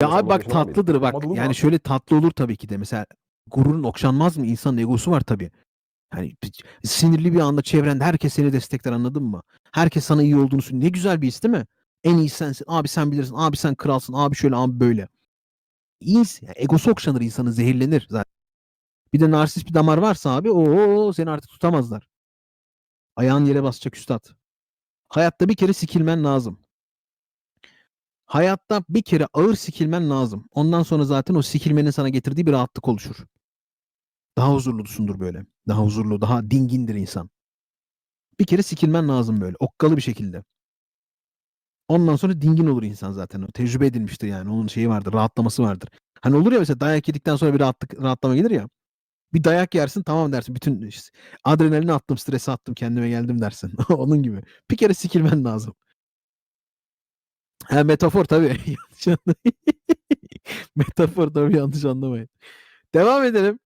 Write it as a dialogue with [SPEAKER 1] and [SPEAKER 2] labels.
[SPEAKER 1] Ya abi bak tatlıdır bak. Yani şöyle tatlı olur tabii ki de. Mesela gururun okşanmaz mı? İnsanın egosu var tabii. Hani sinirli bir anda çevrende herkes seni destekler anladın mı? Herkes sana iyi olduğunu söylüyor. Ne güzel bir his değil mi? En iyi sensin. Abi sen bilirsin. Abi sen kralsın. Abi şöyle abi böyle. İyi, yani egosu okşanır insanın zehirlenir zaten. Bir de narsist bir damar varsa abi o seni artık tutamazlar. Ayağın yere basacak üstad. Hayatta bir kere sikilmen lazım. Hayatta bir kere ağır sikilmen lazım. Ondan sonra zaten o sikilmenin sana getirdiği bir rahatlık oluşur. Daha huzurlusundur böyle. Daha huzurlu, daha dingindir insan. Bir kere sikilmen lazım böyle. Okkalı bir şekilde. Ondan sonra dingin olur insan zaten. O tecrübe edilmiştir yani. Onun şeyi vardır, rahatlaması vardır. Hani olur ya mesela dayak yedikten sonra bir rahatlık, rahatlama gelir ya. Bir dayak yersin tamam dersin. Bütün işte adrenalini attım, stresi attım, kendime geldim dersin. Onun gibi. Bir kere sikilmen lazım. Ha metafor tabii. Yanlış anlamayın. metafor tabii yanlış anlamayın. Devam edelim.